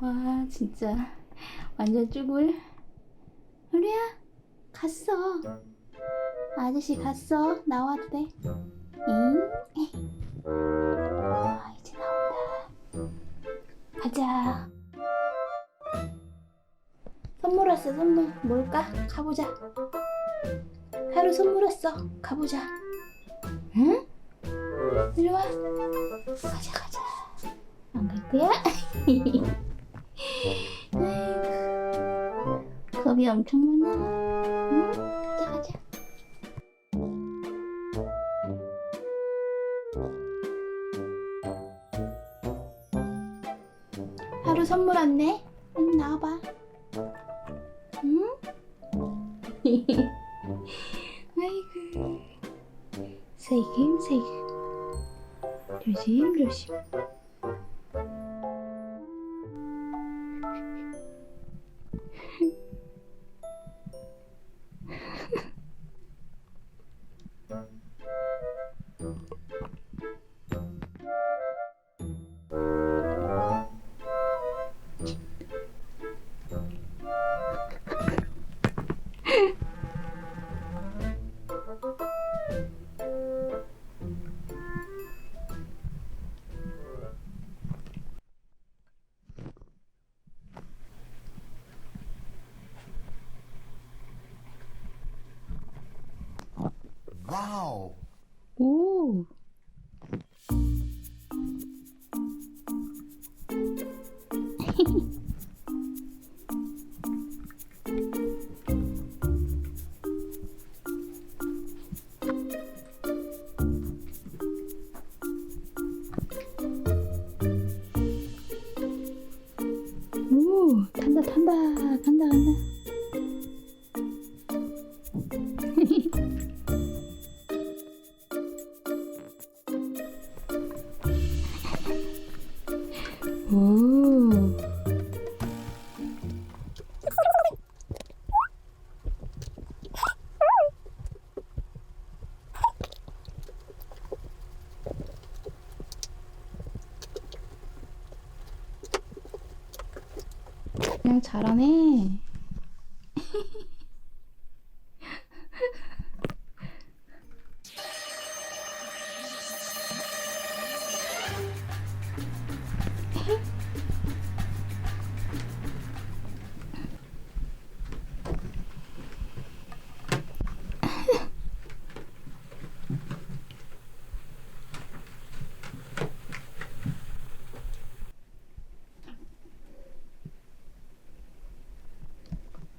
와 진짜. 완전 쭈글. 우리야 갔어. 아저씨 갔어? 나왔대. 응? 아 이제 나온다. 가자. 선물 왔어 선물. 뭘까? 가보자. 하루 선물 왔어. 가보자. 응? 이리 와. 가자 가자. 안 갈 거야? 겁이 엄청 많아. 응? 가자, 가자. 하루 선물 왔네. 응, 나와봐. 응? 아이고. 세금 세금. 조심 조심. Wow. 오. 오, 탄다, 탄다, 간다, 간다. 오. 그냥 잘하네.